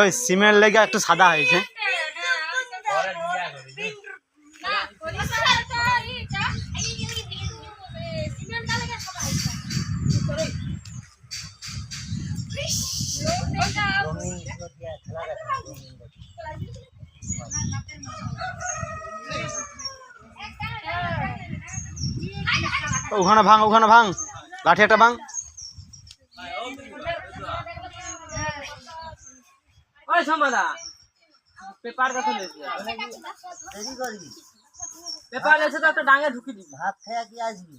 ওই সিমের লেগে একটু সাদা হয়েছে। ওখানে ভাঙ ওখানে ভাঙ। লাঠি একটা ভাঙ ওই সমাদা পেপার কথা পেপার লেছে তো একটা ডাঙে ঢুকি দিবি। ভাত খেয়ে কি আসবি?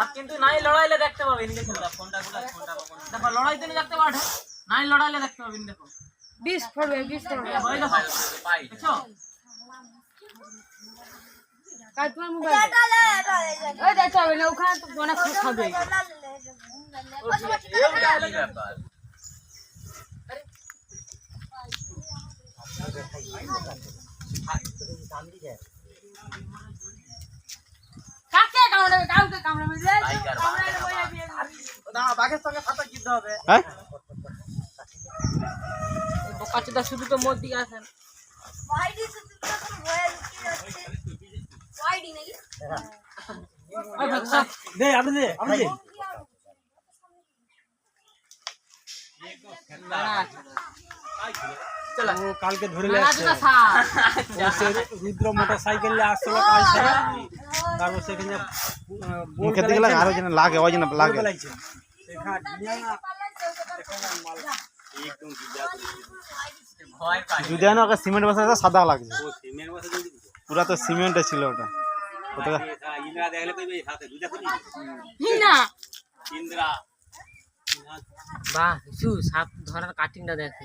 আর কিন্তু নাই লড়াইলে দেখতে পাবেন দেখুন ফোনটা গুলা ফোনটা দেখো লড়াই দিনে দেখতে পাবে নাই লড়াইলে দেখতে পাবেন দেখো। বিষ পড়বে বিষ পড়বে। দেখো কাজ তোমার মোবাইল ওই দেখতে হবে না ওখানে তো অনেক কিছু খাবে। কাকে হ্যাঁ? বোকাচোদা শুধু তো মোর দিকে আসেন। দে আপনি দে আপনি দে। ও কালকে ধরে যাচ্ছে তো রুদ্র মোটর সাইকেল নিয়ে আসছিল কাল থেকে তারপর সেখানে আহ, বল মুখের দিকে লাগে আরও যেন লাগে ওই যেন লাগে। ওকে সিমেন্ট বসে সাদা লাগছে। পুরা তো সিমেন্টে ছিল ওটা। ওটা ইন্দ্রা দেখলে কইবে হাতে দুইটা করি না ইন্দ্রা। বাহ কিছু সাপ ধরার কাটিংটা দেখে।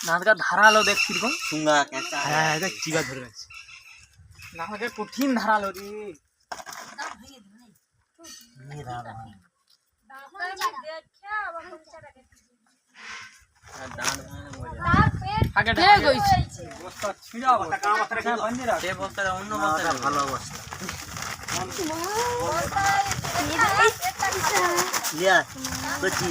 ধানটা ধারালো দেখ কীরকম। সুঙ্গা হ্যাঁ দেখ চিবা ধরে রাখছে ধানটা কঠিন ধারালো রে। না, ভালো অবস্থা করছি